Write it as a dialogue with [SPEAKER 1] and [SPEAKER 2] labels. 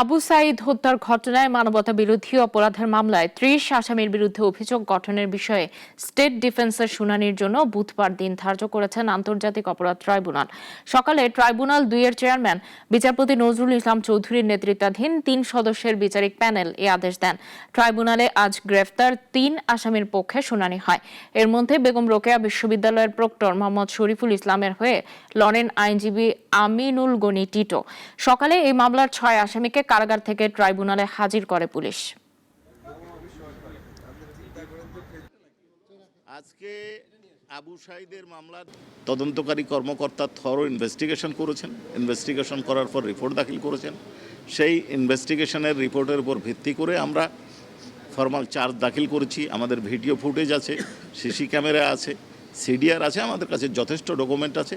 [SPEAKER 1] আবু সাইদ হত্যার ঘটনায় মানবতা বিরোধী অপরাধের মামলায় ত্রিশ আসামির বিরুদ্ধে অভিযোগ গঠনের বিষয়ে স্টেট ডিফেন্সের শুনানির জন্য বুধবার দিন ধার্য করেছেন আন্তর্জাতিক অপরাধ ট্রাইব্যুনাল। সকালে ট্রাইব্যুনাল দুইয়ের চেয়ারম্যান বিচারপতি নজরুল ইসলাম চৌধুরীর নেতৃত্বাধীন তিন সদস্যের বিচারিক প্যানেল এ আদেশ দেন। ট্রাইব্যুনালে আজ গ্রেফতার তিন আসামির পক্ষে শুনানি হয়। এর মধ্যে বেগম রোকেয়া বিশ্ববিদ্যালয়ের প্রক্টর মোহাম্মদ শরীফুল ইসলামের হয়ে লড়েন আইনজীবী আমিনুল গনি টিটো। সকালে এই মামলার ছয় আসামিকে কারাগার থেকে ট্রাইব্যুনালে হাজির করে পুলিশ।
[SPEAKER 2] আজকে আবু সাইদের মামলার তদন্তকারী কর্মকর্তা থর ইনভেস্টিগেশন করেছেন। ইনভেস্টিগেশন করার পর রিপোর্ট দাখিল করেছেন। সেই ইনভেস্টিগেশনের রিপোর্টের উপর ভিত্তি করে আমরা ফর্মাল চার্জ দাখিল করেছি। আমাদের ভিডিও ফুটেজ আছে, সিসি ক্যামেরা আছে, সিডিআর আছে, আমাদের কাছে যথেষ্ট ডকুমেন্ট আছে।